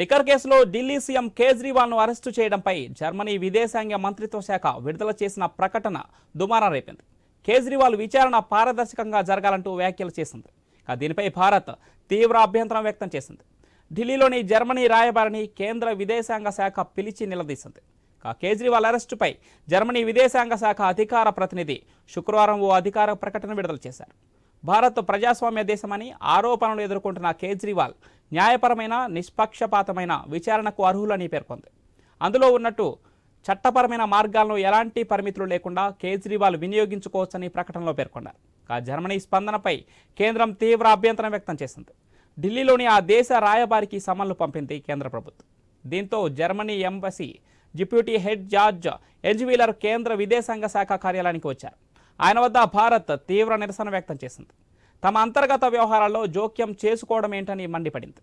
Liquor కేసులో Delhi CM కేజ్రీవాల్ను arrest చేయడంపై జర్మనీ విదేశాంగ మంత్రిత్వ శాఖ విడుదల చేసిన ప్రకటన దుమారం రేపింది. కేజ్రీవాల్ విచారణ పారదర్శకంగా జరగాలంటూ వ్యాఖ్యలు చేసింది. దీనిపై భారత్ తీవ్ర అభ్యంతరం వ్యక్తం చేసింది. ఢిల్లీలోని జర్మనీ రాయబారిని కేంద్ర విదేశాంగ శాఖ పిలిచి నిలదీసింది. కేజ్రీవాల్ అరెస్టుపై జర్మనీ విదేశాంగ శాఖ అధికార ప్రతినిధి శుక్రవారం ఓ అధికార ప్రకటన విడుదల చేశారు. భారత్ ప్రజాస్వామ్య దేశమని ఆరోపణలు ఎదుర్కొంటున్న కేజ్రీవాల్ న్యాయపరమైన నిష్పక్షపాతమైన విచారణకు అర్హులని పేర్కొంది. అందులో ఉన్నట్టు చట్టపరమైన మార్గాలను ఎలాంటి పరిమితులు లేకుండా కేజ్రీవాల్ వినియోగించుకోవచ్చని ప్రకటనలో పేర్కొన్నారు. ఆ జర్మనీ స్పందనపై కేంద్రం తీవ్ర అభ్యంతరం వ్యక్తం చేసింది. ఢిల్లీలోని ఆ దేశ రాయబారికి సమన్లు పంపింది కేంద్ర ప్రభుత్వం. దీంతో Germany embassy deputy head George Enzweiler కేంద్ర విదేశాంగ శాఖ కార్యాలయానికి వచ్చారు. ఆయన వద్ద భారత్ తీవ్ర నిరసన వ్యక్తం చేసింది. తమ అంతర్గత వ్యవహారాల్లో జోక్యం చేసుకోవడం ఏంటని మండిపడింది.